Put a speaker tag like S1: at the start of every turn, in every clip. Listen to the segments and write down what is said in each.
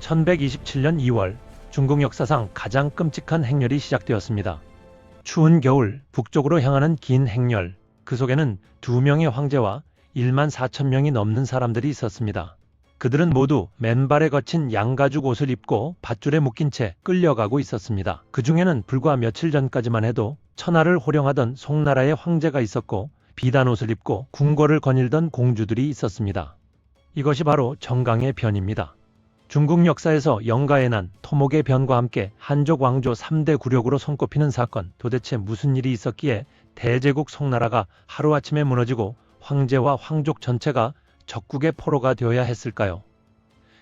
S1: 1127년 2월 중국 역사상 가장 끔찍한 행렬이 시작되었습니다. 추운 겨울 북쪽으로 향하는 긴 행렬, 그 속에는 두 명의 황제와 1만 4천 명이 넘는 사람들이 있었습니다. 그들은 모두 맨발에 거친 양가죽 옷을 입고 밧줄에 묶인 채 끌려가고 있었습니다. 그 중에는 불과 며칠 전까지만 해도 천하를 호령하던 송나라의 황제가 있었고 비단 옷을 입고 궁궐을 거닐던 공주들이 있었습니다. 이것이 바로 정강의 변입니다. 중국 역사에서 영가의 난, 토목의 변과 함께 한족 왕조 3대 굴욕으로 손꼽히는 사건, 도대체 무슨 일이 있었기에 대제국 송나라가 하루아침에 무너지고 황제와 황족 전체가 적국의 포로가 되어야 했을까요?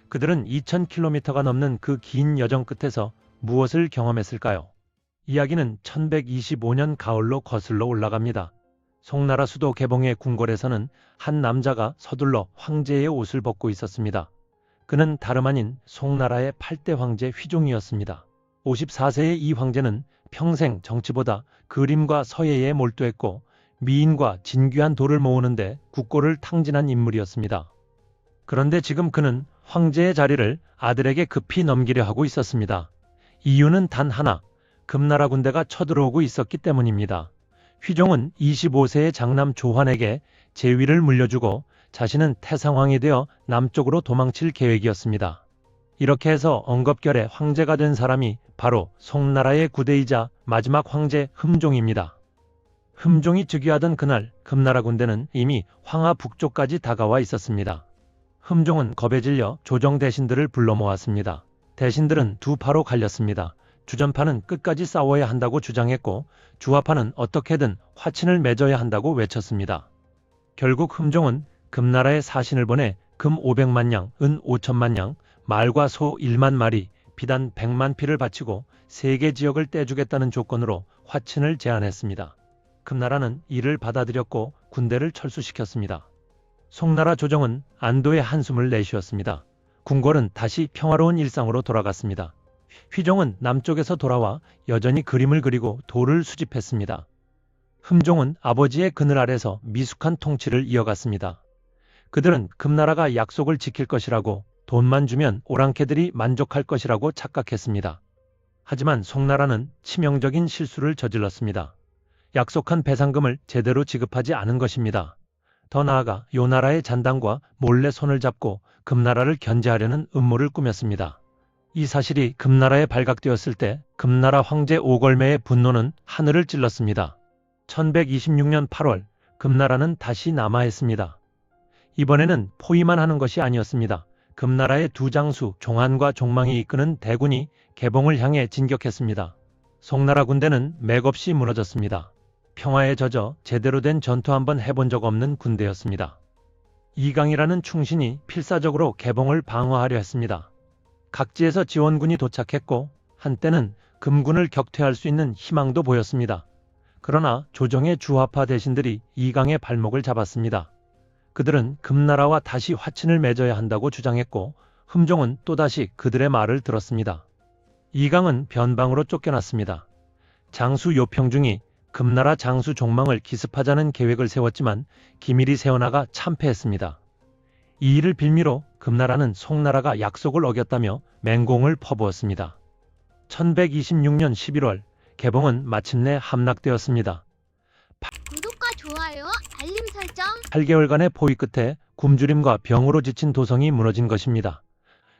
S1: 그들은 2000km가 넘는 그 긴 여정 끝에서 무엇을 경험했을까요? 이야기는 1125년 가을로 거슬러 올라갑니다. 송나라 수도 개봉의 궁궐에서는 한 남자가 서둘러 황제의 옷을 벗고 있었습니다. 그는 다름 아닌 송나라의 8대 황제 휘종이었습니다. 54세의 이 황제는 평생 정치보다 그림과 서예에 몰두했고 미인과 진귀한 돌을 모으는데 국고를 탕진한 인물이었습니다. 그런데 지금 그는 황제의 자리를 아들에게 급히 넘기려 하고 있었습니다. 이유는 단 하나, 금나라 군대가 쳐들어오고 있었기 때문입니다. 휘종은 25세의 장남 조환에게 제위를 물려주고 자신은 태상황이 되어 남쪽으로 도망칠 계획이었습니다. 이렇게 해서 엉겁결에 황제가 된 사람이 바로 송나라의 구대이자 마지막 황제 흠종입니다. 흠종이 즉위하던 그날 금나라 군대는 이미 황하 북쪽까지 다가와 있었습니다. 흠종은 겁에 질려 조정 대신들을 불러 모았습니다. 대신들은 두 파로 갈렸습니다. 주전파는 끝까지 싸워야 한다고 주장했고 주화파는 어떻게든 화친을 맺어야 한다고 외쳤습니다. 결국 흠종은 금나라에 사신을 보내 금 500만 양, 은 5천만 양, 말과 소 1만 마리, 비단 100만 피를 바치고 세계 지역을 떼주겠다는 조건으로 화친을 제안했습니다. 금나라는 이를 받아들였고 군대를 철수시켰습니다. 송나라 조정은 안도의 한숨을 내쉬었습니다. 궁궐은 다시 평화로운 일상으로 돌아갔습니다. 휘종은 남쪽에서 돌아와 여전히 그림을 그리고 돌을 수집했습니다. 흠종은 아버지의 그늘 아래서 미숙한 통치를 이어갔습니다. 그들은 금나라가 약속을 지킬 것이라고 돈만 주면 오랑캐들이 만족할 것이라고 착각했습니다. 하지만 송나라는 치명적인 실수를 저질렀습니다. 약속한 배상금을 제대로 지급하지 않은 것입니다. 더 나아가 요 나라의 잔당과 몰래 손을 잡고 금나라를 견제하려는 음모를 꾸몄습니다. 이 사실이 금나라에 발각되었을 때 금나라 황제 오걸매의 분노는 하늘을 찔렀습니다. 1126년 8월 금나라는 다시 남하했습니다. 이번에는 포위만 하는 것이 아니었습니다. 금나라의 두 장수 종한과 종망이 이끄는 대군이 개봉을 향해 진격했습니다. 송나라 군대는 맥없이 무너졌습니다. 평화에 젖어 제대로 된 전투 한번 해본 적 없는 군대였습니다. 이강이라는 충신이 필사적으로 개봉을 방어하려 했습니다. 각지에서 지원군이 도착했고 한때는 금군을 격퇴할 수 있는 희망도 보였습니다. 그러나 조정의 주화파 대신들이 이강의 발목을 잡았습니다. 그들은 금나라와 다시 화친을 맺어야 한다고 주장했고 흠종은 또다시 그들의 말을 들었습니다. 이강은 변방으로 쫓겨났습니다. 장수 요평중이 금나라 장수 종망을 기습하자는 계획을 세웠지만 기밀이 새어나가 참패했습니다. 이 일을 빌미로 금나라는 송나라가 약속을 어겼다며 맹공을 퍼부었습니다. 1126년 11월 개봉은 마침내 함락되었습니다.
S2: 알림 설정.
S1: 8개월간의 포위 끝에 굶주림과 병으로 지친 도성이 무너진 것입니다.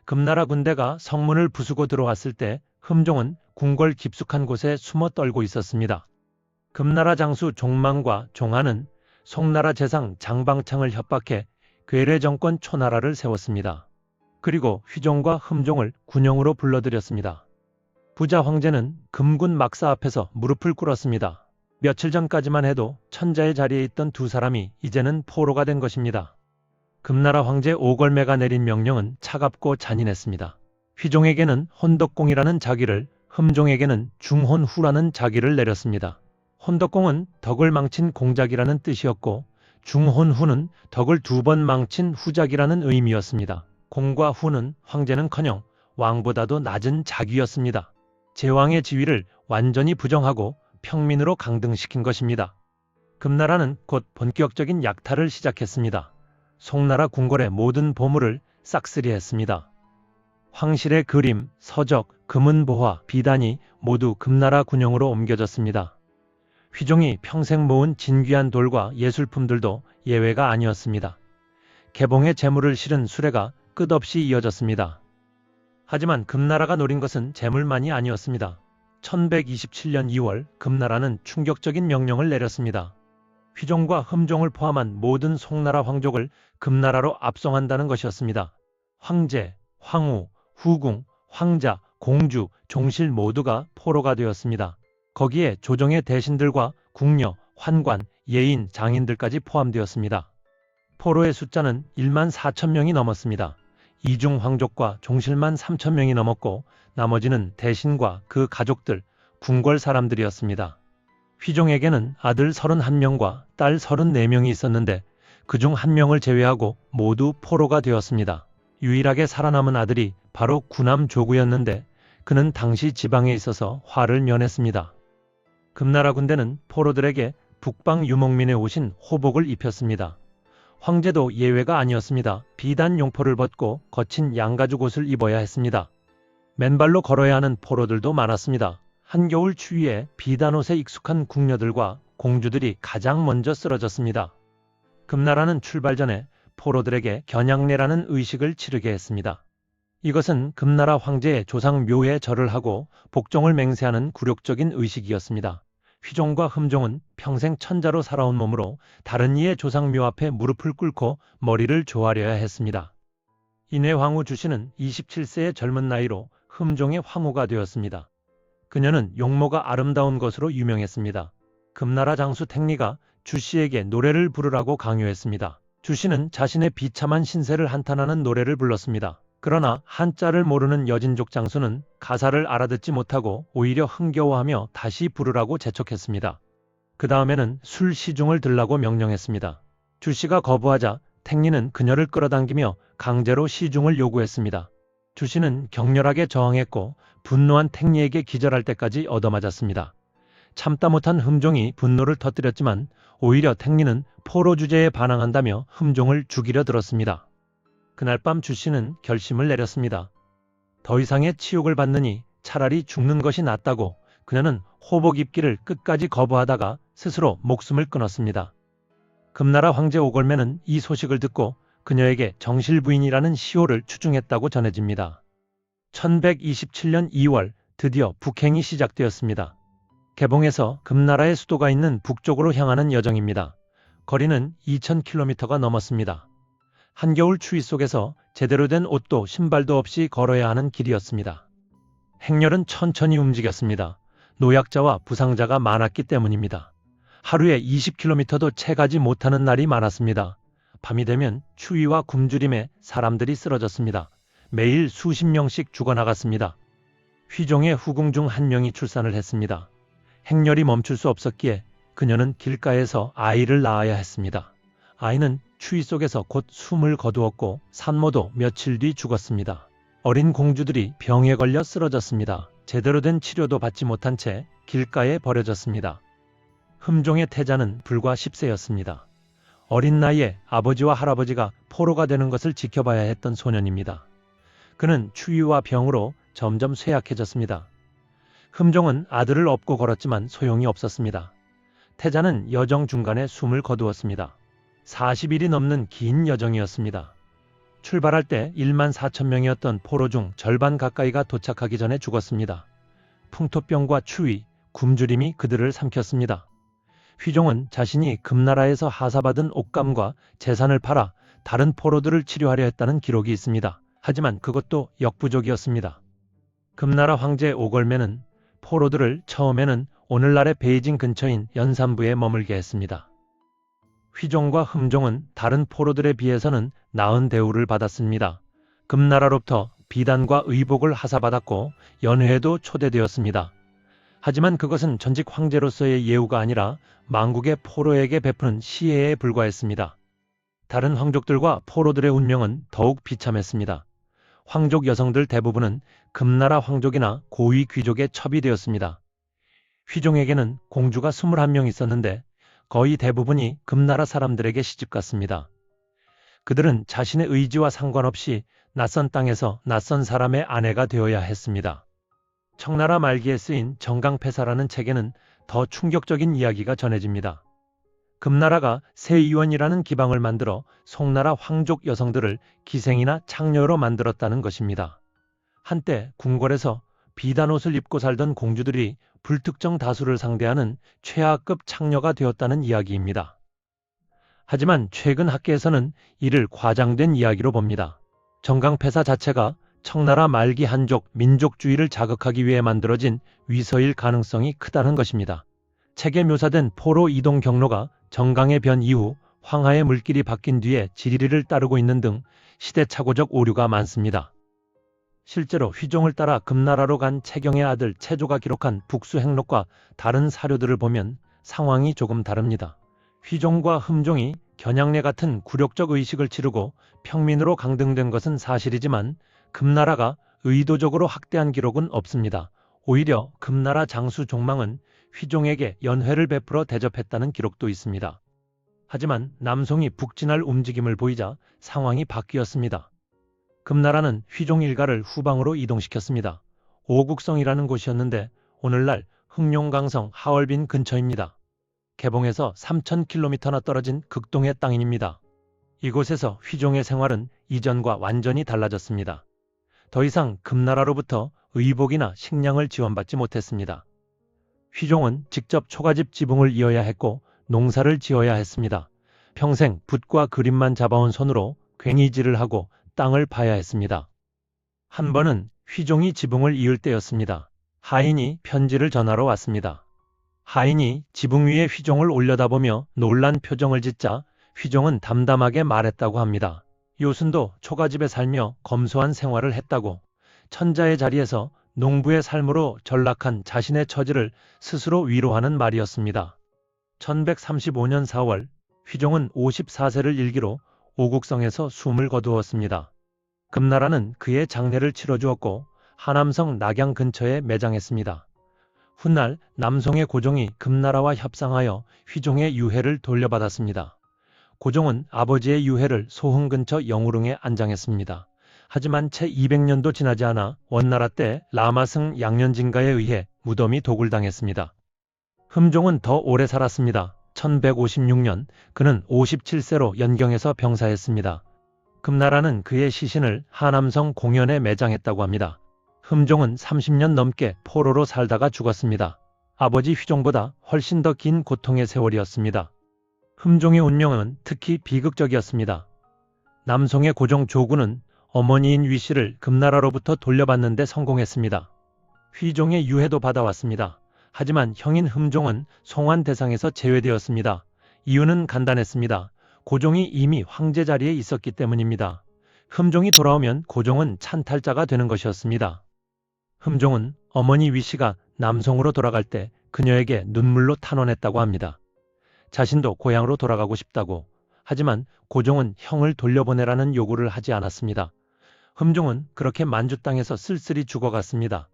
S1: 금나라 군대가 성문을 부수고 들어왔을 때 흠종은 궁궐 깊숙한 곳에 숨어 떨고 있었습니다. 금나라 장수 종망과 종하는 송나라 재상 장방창을 협박해 괴뢰 정권 초나라를 세웠습니다. 그리고 휘종과 흠종을 군용으로 불러들였습니다. 부자 황제는 금군 막사 앞에서 무릎을 꿇었습니다. 며칠 전까지만 해도 천자의 자리에 있던 두 사람이 이제는 포로가 된 것입니다. 금나라 황제 오걸매가 내린 명령은 차갑고 잔인했습니다. 휘종에게는 혼덕공이라는 자기를, 흠종에게는 중혼후라는 자기를 내렸습니다. 혼덕공은 덕을 망친 공작이라는 뜻이었고 중혼후는 덕을 두 번 망친 후작이라는 의미였습니다. 공과 후는 황제는커녕 왕보다도 낮은 자귀였습니다. 제왕의 지위를 완전히 부정하고 평민으로 강등시킨 것입니다. 금나라는 곧 본격적인 약탈을 시작했습니다. 송나라 궁궐의 모든 보물을 싹쓸이했습니다. 황실의 그림, 서적, 금은보화, 비단이 모두 금나라 군용으로 옮겨졌습니다. 휘종이 평생 모은 진귀한 돌과 예술품들도 예외가 아니었습니다. 개봉의 재물을 실은 수레가 끝없이 이어졌습니다. 하지만 금나라가 노린 것은 재물만이 아니었습니다. 1127년 2월 금나라는 충격적인 명령을 내렸습니다. 휘종과 흠종을 포함한 모든 송나라 황족을 금나라로 압송한다는 것이었습니다. 황제, 황후, 후궁, 황자, 공주, 종실 모두가 포로가 되었습니다. 거기에 조정의 대신들과 궁녀, 환관, 예인, 장인들까지 포함되었습니다. 포로의 숫자는 1만 4천 명이 넘었습니다. 이중 황족과 종실만 3천 명이 넘었고 나머지는 대신과 그 가족들, 궁궐 사람들이었습니다. 휘종에게는 아들 31명과 딸 34명이 있었는데 그중 한 명을 제외하고 모두 포로가 되었습니다. 유일하게 살아남은 아들이 바로 구남 조구였는데 그는 당시 지방에 있어서 화를 면했습니다. 금나라 군대는 포로들에게 북방 유목민에 오신 호복을 입혔습니다. 황제도 예외가 아니었습니다. 비단 용포를 벗고 거친 양가죽 옷을 입어야 했습니다. 맨발로 걸어야 하는 포로들도 많았습니다. 한겨울 추위에 비단 옷에 익숙한 궁녀들과 공주들이 가장 먼저 쓰러졌습니다. 금나라는 출발 전에 포로들에게 겨냥례라는 의식을 치르게 했습니다. 이것은 금나라 황제의 조상 묘에 절을 하고 복종을 맹세하는 굴욕적인 의식이었습니다. 휘종과 흠종은 평생 천자로 살아온 몸으로 다른 이의 조상 묘 앞에 무릎을 꿇고 머리를 조아려야 했습니다. 이내 황후 주씨는 27세의 젊은 나이로 흠종의 황후가 되었습니다. 그녀는 용모가 아름다운 것으로 유명했습니다. 금나라 장수 택리가 주씨에게 노래를 부르라고 강요했습니다. 주씨는 자신의 비참한 신세를 한탄하는 노래를 불렀습니다. 그러나 한자를 모르는 여진족 장수는 가사를 알아듣지 못하고 오히려 흥겨워하며 다시 부르라고 재촉했습니다. 그 다음에는 술 시중을 들라고 명령했습니다. 주씨가 거부하자 택리는 그녀를 끌어당기며 강제로 시중을 요구했습니다. 주씨는 격렬하게 저항했고 분노한 택리에게 기절할 때까지 얻어맞았습니다. 참다 못한 흠종이 분노를 터뜨렸지만 오히려 택리는 포로 주제에 반항한다며 흠종을 죽이려 들었습니다. 그날 밤 주씨는 결심을 내렸습니다. 더 이상의 치욕을 받느니 차라리 죽는 것이 낫다고 그녀는 호복 입기를 끝까지 거부하다가 스스로 목숨을 끊었습니다. 금나라 황제 오걸매는 이 소식을 듣고 그녀에게 정실부인이라는 시호를 추중했다고 전해집니다. 1127년 2월 드디어 북행이 시작되었습니다. 개봉에서 금나라의 수도가 있는 북쪽으로 향하는 여정입니다. 거리는 2000km가 넘었습니다. 한겨울 추위 속에서 제대로 된 옷도 신발도 없이 걸어야 하는 길이었습니다. 행렬은 천천히 움직였습니다. 노약자와 부상자가 많았기 때문입니다. 하루에 20km도 채 가지 못하는 날이 많았습니다. 밤이 되면 추위와 굶주림에 사람들이 쓰러졌습니다. 매일 수십 명씩 죽어나갔습니다. 휘종의 후궁 중 한 명이 출산을 했습니다. 행렬이 멈출 수 없었기에 그녀는 길가에서 아이를 낳아야 했습니다. 아이는 추위 속에서 곧 숨을 거두었고 산모도 며칠 뒤 죽었습니다. 어린 공주들이 병에 걸려 쓰러졌습니다. 제대로 된 치료도 받지 못한 채 길가에 버려졌습니다. 흠종의 태자는 불과 10세였습니다. 어린 나이에 아버지와 할아버지가 포로가 되는 것을 지켜봐야 했던 소년입니다. 그는 추위와 병으로 점점 쇠약해졌습니다. 흠종은 아들을 업고 걸었지만 소용이 없었습니다. 태자는 여정 중간에 숨을 거두었습니다. 40일이 넘는 긴 여정이었습니다. 출발할 때 1만 4천 명이었던 포로 중 절반 가까이가 도착하기 전에 죽었습니다. 풍토병과 추위, 굶주림이 그들을 삼켰습니다. 휘종은 자신이 금나라에서 하사받은 옷감과 재산을 팔아 다른 포로들을 치료하려 했다는 기록이 있습니다. 하지만 그것도 역부족이었습니다. 금나라 황제 오걸매는 포로들을 처음에는 오늘날의 베이징 근처인 연산부에 머물게 했습니다. 휘종과 흠종은 다른 포로들에 비해서는 나은 대우를 받았습니다. 금나라로부터 비단과 의복을 하사받았고 연회에도 초대되었습니다. 하지만 그것은 전직 황제로서의 예우가 아니라 망국의 포로에게 베푸는 시혜에 불과했습니다. 다른 황족들과 포로들의 운명은 더욱 비참했습니다. 황족 여성들 대부분은 금나라 황족이나 고위 귀족의 첩이 되었습니다. 휘종에게는 공주가 21명 있었는데 거의 대부분이 금나라 사람들에게 시집갔습니다. 그들은 자신의 의지와 상관없이 낯선 땅에서 낯선 사람의 아내가 되어야 했습니다. 청나라 말기에 쓰인 정강패사라는 책에는 더 충격적인 이야기가 전해집니다. 금나라가 세의원이라는 기방을 만들어 송나라 황족 여성들을 기생이나 창녀로 만들었다는 것입니다. 한때 궁궐에서 비단옷을 입고 살던 공주들이 불특정 다수를 상대하는 최하급 창녀가 되었다는 이야기입니다. 하지만 최근 학계에서는 이를 과장된 이야기로 봅니다. 정강패사 자체가 청나라 말기 한족 민족주의를 자극하기 위해 만들어진 위서일 가능성이 크다는 것입니다. 책에 묘사된 포로 이동 경로가 정강의 변 이후 황하의 물길이 바뀐 뒤에 지리를 따르고 있는 등 시대착오적 오류가 많습니다. 실제로 휘종을 따라 금나라로 간 채경의 아들 채조가 기록한 북수 행록과 다른 사료들을 보면 상황이 조금 다릅니다. 휘종과 흠종이 겨냥내 같은 굴욕적 의식을 치르고 평민으로 강등된 것은 사실이지만 금나라가 의도적으로 학대한 기록은 없습니다. 오히려 금나라 장수 종망은 휘종에게 연회를 베풀어 대접했다는 기록도 있습니다. 하지만 남송이 북진할 움직임을 보이자 상황이 바뀌었습니다. 금나라는 휘종 일가를 후방으로 이동시켰습니다. 오국성이라는 곳이었는데 오늘날 흑룡강성 하얼빈 근처입니다. 개봉에서 3,000km나 떨어진 극동의 땅입니다. 이곳에서 휘종의 생활은 이전과 완전히 달라졌습니다. 더 이상 금나라로부터 의복이나 식량을 지원받지 못했습니다. 휘종은 직접 초가집 지붕을 이어야 했고 농사를 지어야 했습니다. 평생 붓과 그림만 잡아온 손으로 괭이질을 하고 땅을 파야 했습니다. 한 번은 휘종이 지붕을 이을 때였습니다. 하인이 편지를 전하러 왔습니다. 하인이 지붕 위에 휘종을 올려다보며 놀란 표정을 짓자 휘종은 담담하게 말했다고 합니다. 요순도 초가집에 살며 검소한 생활을 했다고 천자의 자리에서 농부의 삶으로 전락한 자신의 처지를 스스로 위로하는 말이었습니다. 1135년 4월 휘종은 54세를 일기로 오국성에서 숨을 거두었습니다. 금나라는 그의 장례를 치러주었고 하남성 낙양 근처에 매장했습니다. 훗날 남송의 고종이 금나라와 협상하여 휘종의 유해를 돌려받았습니다. 고종은 아버지의 유해를 소흥 근처 영우릉에 안장했습니다. 하지만 채 200년도 지나지 않아 원나라 때 라마승 양년진가에 의해 무덤이 도굴당했습니다. 흠종은 더 오래 살았습니다. 1156년 그는 57세로 연경에서 병사했습니다. 금나라는 그의 시신을 하남성 공연에 매장했다고 합니다. 흠종은 30년 넘게 포로로 살다가 죽었습니다. 아버지 휘종보다 훨씬 더 긴 고통의 세월이었습니다. 흠종의 운명은 특히 비극적이었습니다. 남송의 고종 조구는 어머니인 위씨를 금나라로부터 돌려받는데 성공했습니다. 휘종의 유해도 받아왔습니다. 하지만 형인 흠종은 송환 대상에서 제외되었습니다. 이유는 간단했습니다. 고종이 이미 황제 자리에 있었기 때문입니다. 흠종이 돌아오면 고종은 찬탈자가 되는 것이었습니다. 흠종은 어머니 위씨가 남송으로 돌아갈 때 그녀에게 눈물로 탄원했다고 합니다. 자신도 고향으로 돌아가고 싶다고. 하지만 고종은 형을 돌려보내라는 요구를 하지 않았습니다. 흠종은 그렇게 만주 땅에서 쓸쓸히 죽어갔습니다.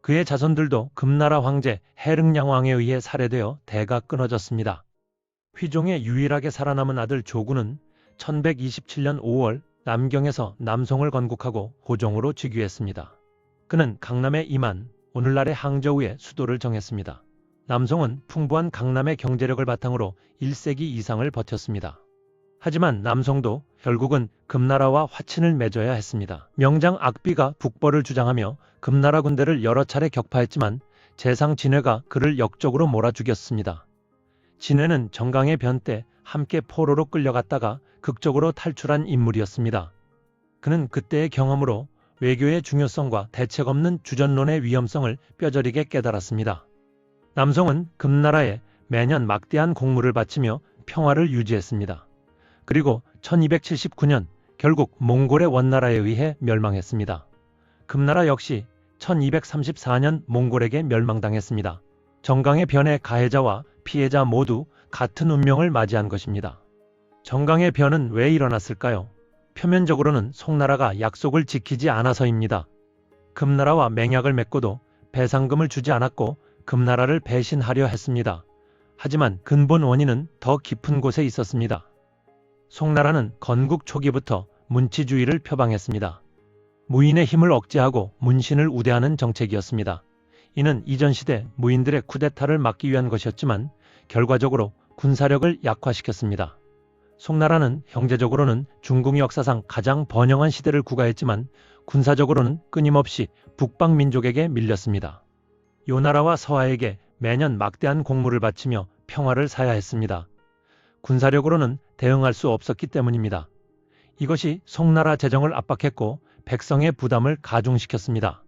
S1: 그의 자손들도 금나라 황제 해릉양왕에 의해 살해되어 대가 끊어졌습니다. 휘종의 유일하게 살아남은 아들 조구는 1127년 5월 남경에서 남송을 건국하고 고종으로 즉위했습니다. 그는 강남의 이만, 오늘날의 항저우의 수도를 정했습니다. 남송은 풍부한 강남의 경제력을 바탕으로 1세기 이상을 버텼습니다. 하지만 남송도 결국은 금나라와 화친을 맺어야 했습니다. 명장 악비가 북벌을 주장하며 금나라 군대를 여러 차례 격파했지만 재상 진회가 그를 역적으로 몰아 죽였습니다. 진회는 정강의 변 때 함께 포로로 끌려갔다가 극적으로 탈출한 인물이었습니다. 그는 그때의 경험으로 외교의 중요성과 대책 없는 주전론의 위험성을 뼈저리게 깨달았습니다. 남송은 금나라에 매년 막대한 공물을 바치며 평화를 유지했습니다. 그리고 1279년 결국 몽골의 원나라에 의해 멸망했습니다. 금나라 역시 1234년 몽골에게 멸망당했습니다. 정강의 변의 가해자와 피해자 모두 같은 운명을 맞이한 것입니다. 정강의 변은 왜 일어났을까요? 표면적으로는 송나라가 약속을 지키지 않아서입니다. 금나라와 맹약을 맺고도 배상금을 주지 않았고 금나라를 배신하려 했습니다. 하지만 근본 원인은 더 깊은 곳에 있었습니다. 송나라는 건국 초기부터 문치주의를 표방했습니다. 무인의 힘을 억제하고 문신을 우대하는 정책이었습니다. 이는 이전 시대 무인들의 쿠데타를 막기 위한 것이었지만 결과적으로 군사력을 약화시켰습니다. 송나라는 형제적으로는 중국 역사상 가장 번영한 시대를 구가했지만 군사적으로는 끊임없이 북방 민족에게 밀렸습니다. 요나라와 서하에게 매년 막대한 공물을 바치며 평화를 사야 했습니다. 군사력으로는 대응할 수 없었기 때문입니다. 이것이 송나라 재정을 압박했고 백성의 부담을 가중시켰습니다.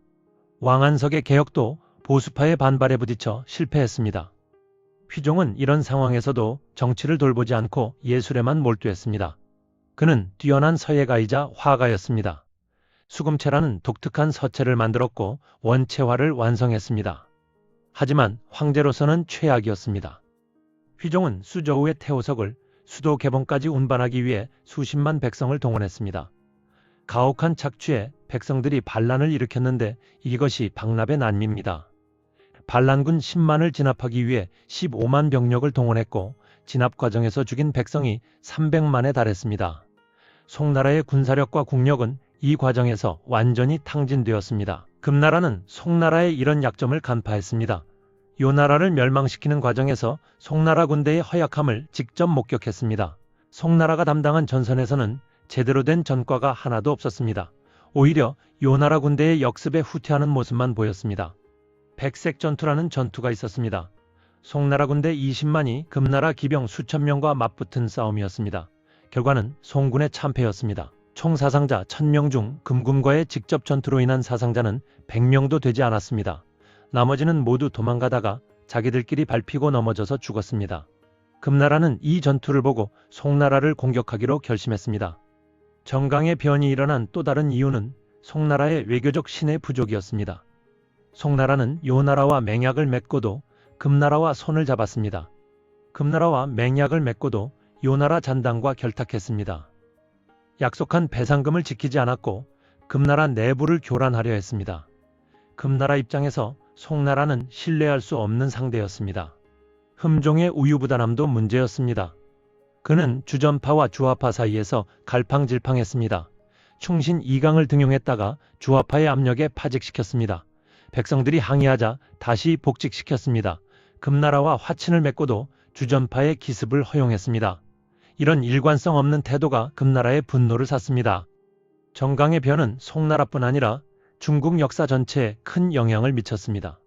S1: 왕안석의 개혁도 보수파의 반발에 부딪혀 실패했습니다. 휘종은 이런 상황에서도 정치를 돌보지 않고 예술에만 몰두했습니다. 그는 뛰어난 서예가이자 화가였습니다. 수금체라는 독특한 서체를 만들었고 원체화를 완성했습니다. 하지만 황제로서는 최악이었습니다. 휘종은 수저우의 태호석을 수도 개봉까지 운반하기 위해 수십만 백성을 동원했습니다. 가혹한 착취에 백성들이 반란을 일으켰는데 이것이 박납의 난미입니다. 반란군 10만을 진압하기 위해 15만 병력을 동원했고 진압 과정에서 죽인 백성이 300만에 달했습니다. 송나라의 군사력과 국력은 이 과정에서 완전히 탕진되었습니다. 금나라는 송나라의 이런 약점을 간파했습니다. 요 나라를 멸망시키는 과정에서 송나라 군대의 허약함을 직접 목격했습니다. 송나라가 담당한 전선에서는 제대로 된 전과가 하나도 없었습니다. 오히려 요 나라 군대의 역습에 후퇴하는 모습만 보였습니다. 백색 전투라는 전투가 있었습니다. 송나라 군대 20만이 금나라 기병 수천 명과 맞붙은 싸움이었습니다. 결과는 송군의 참패였습니다. 총 사상자 1000명 중 금군과의 직접 전투로 인한 사상자는 100명도 되지 않았습니다. 나머지는 모두 도망가다가 자기들끼리 밟히고 넘어져서 죽었습니다. 금나라는 이 전투를 보고 송나라를 공격하기로 결심했습니다. 정강의 변이 일어난 또 다른 이유는 송나라의 외교적 신의 부족이었습니다. 송나라는 요나라와 맹약을 맺고도 금나라와 손을 잡았습니다. 금나라와 맹약을 맺고도 요나라 잔당과 결탁했습니다. 약속한 배상금을 지키지 않았고 금나라 내부를 교란하려 했습니다. 금나라 입장에서 송나라는 신뢰할 수 없는 상대였습니다. 흠종의 우유부단함도 문제였습니다. 그는 주전파와 주화파 사이에서 갈팡질팡했습니다. 충신 이강을 등용했다가 주화파의 압력에 파직시켰습니다. 백성들이 항의하자 다시 복직시켰습니다. 금나라와 화친을 맺고도 주전파의 기습을 허용했습니다. 이런 일관성 없는 태도가 금나라의 분노를 샀습니다. 정강의 변은 송나라뿐 아니라 중국 역사 전체에 큰 영향을 미쳤습니다.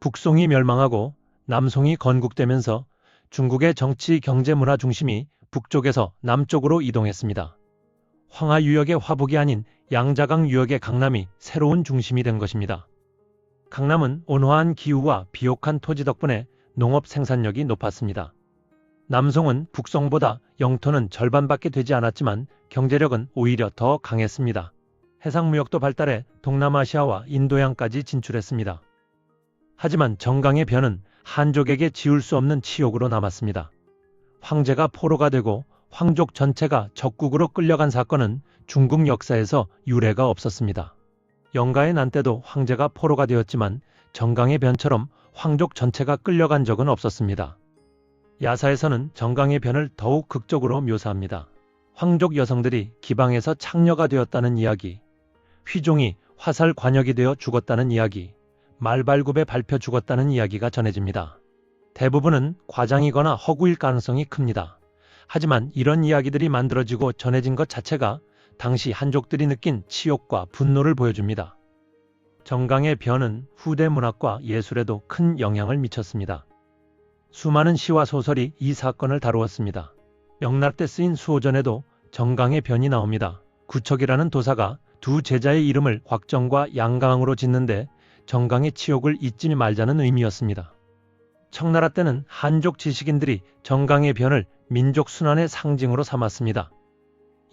S1: 북송이 멸망하고 남송이 건국되면서 중국의 정치, 경제, 문화 중심이 북쪽에서 남쪽으로 이동했습니다. 황하 유역의 화북이 아닌 양자강 유역의 강남이 새로운 중심이 된 것입니다. 강남은 온화한 기후와 비옥한 토지 덕분에 농업 생산력이 높았습니다. 남송은 북송보다 영토는 절반밖에 되지 않았지만 경제력은 오히려 더 강했습니다. 해상무역도 발달해 동남아시아와 인도양까지 진출했습니다. 하지만 정강의 변은 한족에게 지울 수 없는 치욕으로 남았습니다. 황제가 포로가 되고 황족 전체가 적국으로 끌려간 사건은 중국 역사에서 유례가 없었습니다. 영가의 난 때도 황제가 포로가 되었지만 정강의 변처럼 황족 전체가 끌려간 적은 없었습니다. 야사에서는 정강의 변을 더욱 극적으로 묘사합니다. 황족 여성들이 기방에서 창녀가 되었다는 이야기, 휘종이 화살 관역이 되어 죽었다는 이야기, 말발굽에 밟혀 죽었다는 이야기가 전해집니다. 대부분은 과장이거나 허구일 가능성이 큽니다. 하지만 이런 이야기들이 만들어지고 전해진 것 자체가 당시 한족들이 느낀 치욕과 분노를 보여줍니다. 정강의 변은 후대 문학과 예술에도 큰 영향을 미쳤습니다. 수많은 시와 소설이 이 사건을 다루었습니다. 명날 때 쓰인 수호전에도 정강의 변이 나옵니다. 구척이라는 도사가 두 제자의 이름을 곽정과 양강으로 짓는데 정강의 치욕을 잊지 말자는 의미였습니다. 청나라 때는 한족 지식인들이 정강의 변을 민족 순환의 상징으로 삼았습니다.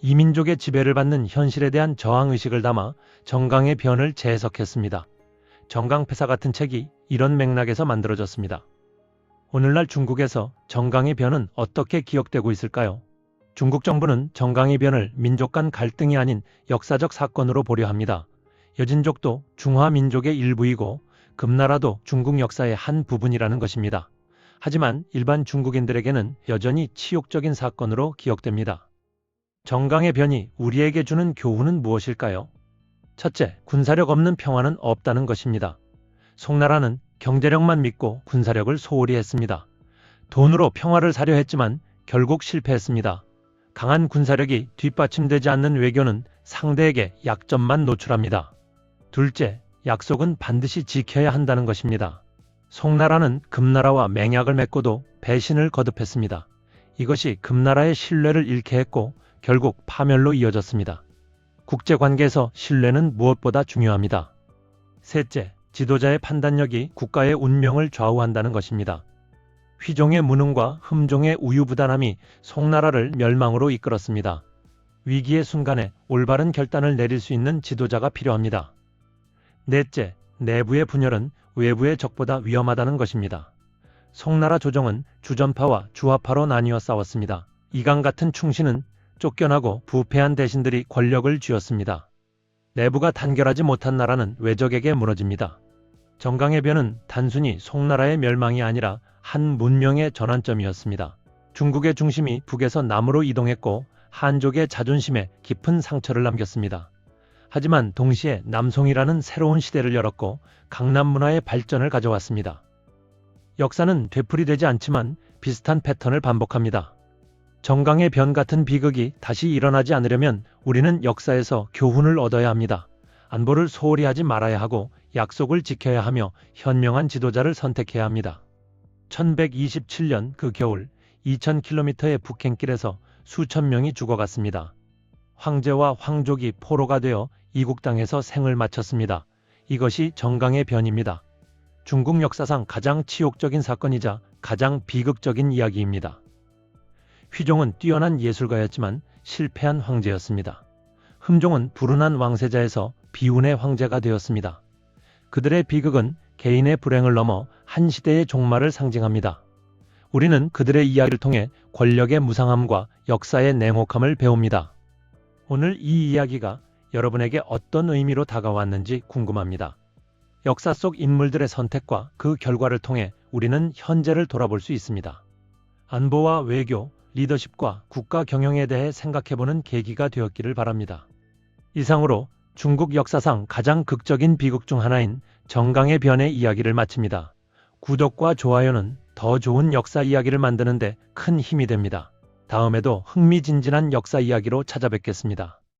S1: 이민족의 지배를 받는 현실에 대한 저항의식을 담아 정강의 변을 재해석했습니다. 정강패사 같은 책이 이런 맥락에서 만들어졌습니다. 오늘날 중국에서 정강의 변은 어떻게 기억되고 있을까요? 중국 정부는 정강의 변을 민족 간 갈등이 아닌 역사적 사건으로 보려 합니다. 여진족도 중화민족의 일부이고 금나라도 중국 역사의 한 부분이라는 것입니다. 하지만 일반 중국인들에게는 여전히 치욕적인 사건으로 기억됩니다. 정강의 변이 우리에게 주는 교훈은 무엇일까요? 첫째, 군사력 없는 평화는 없다는 것입니다. 송나라는 경제력만 믿고 군사력을 소홀히 했습니다. 돈으로 평화를 사려 했지만 결국 실패했습니다. 강한 군사력이 뒷받침되지 않는 외교는 상대에게 약점만 노출합니다. 둘째, 약속은 반드시 지켜야 한다는 것입니다. 송나라는 금나라와 맹약을 맺고도 배신을 거듭했습니다. 이것이 금나라의 신뢰를 잃게 했고 결국 파멸로 이어졌습니다. 국제관계에서 신뢰는 무엇보다 중요합니다. 셋째, 지도자의 판단력이 국가의 운명을 좌우한다는 것입니다. 휘종의 무능과 흠종의 우유부단함이 송나라를 멸망으로 이끌었습니다. 위기의 순간에 올바른 결단을 내릴 수 있는 지도자가 필요합니다. 넷째, 내부의 분열은 외부의 적보다 위험하다는 것입니다. 송나라 조정은 주전파와 주화파로 나뉘어 싸웠습니다. 이강 같은 충신은 쫓겨나고 부패한 대신들이 권력을 쥐었습니다. 내부가 단결하지 못한 나라는 외적에게 무너집니다. 정강의 변은 단순히 송나라의 멸망이 아니라 한 문명의 전환점이었습니다. 중국의 중심이 북에서 남으로 이동했고 한족의 자존심에 깊은 상처를 남겼습니다. 하지만 동시에 남송이라는 새로운 시대를 열었고 강남 문화의 발전을 가져왔습니다. 역사는 되풀이되지 않지만 비슷한 패턴을 반복합니다. 정강의 변 같은 비극이 다시 일어나지 않으려면 우리는 역사에서 교훈을 얻어야 합니다. 안보를 소홀히 하지 말아야 하고 약속을 지켜야 하며 현명한 지도자를 선택해야 합니다. 1127년 그 겨울 2000km의 북행길에서 수천 명이 죽어갔습니다. 황제와 황족이 포로가 되어 이국 땅에서 생을 마쳤습니다. 이것이 정강의 변입니다. 중국 역사상 가장 치욕적인 사건이자 가장 비극적인 이야기입니다. 휘종은 뛰어난 예술가였지만 실패한 황제였습니다. 흠종은 불운한 왕세자에서 비운의 황제가 되었습니다. 그들의 비극은 개인의 불행을 넘어 한 시대의 종말을 상징합니다. 우리는 그들의 이야기를 통해 권력의 무상함과 역사의 냉혹함을 배웁니다. 오늘 이 이야기가 여러분에게 어떤 의미로 다가왔는지 궁금합니다. 역사 속 인물들의 선택과 그 결과를 통해 우리는 현재를 돌아볼 수 있습니다. 안보와 외교, 리더십과 국가 경영에 대해 생각해보는 계기가 되었기를 바랍니다. 이상으로 중국 역사상 가장 극적인 비극 중 하나인 정강의 변의 이야기를 마칩니다. 구독과 좋아요는 더 좋은 역사 이야기를 만드는데 큰 힘이 됩니다. 다음에도 흥미진진한 역사 이야기로 찾아뵙겠습니다.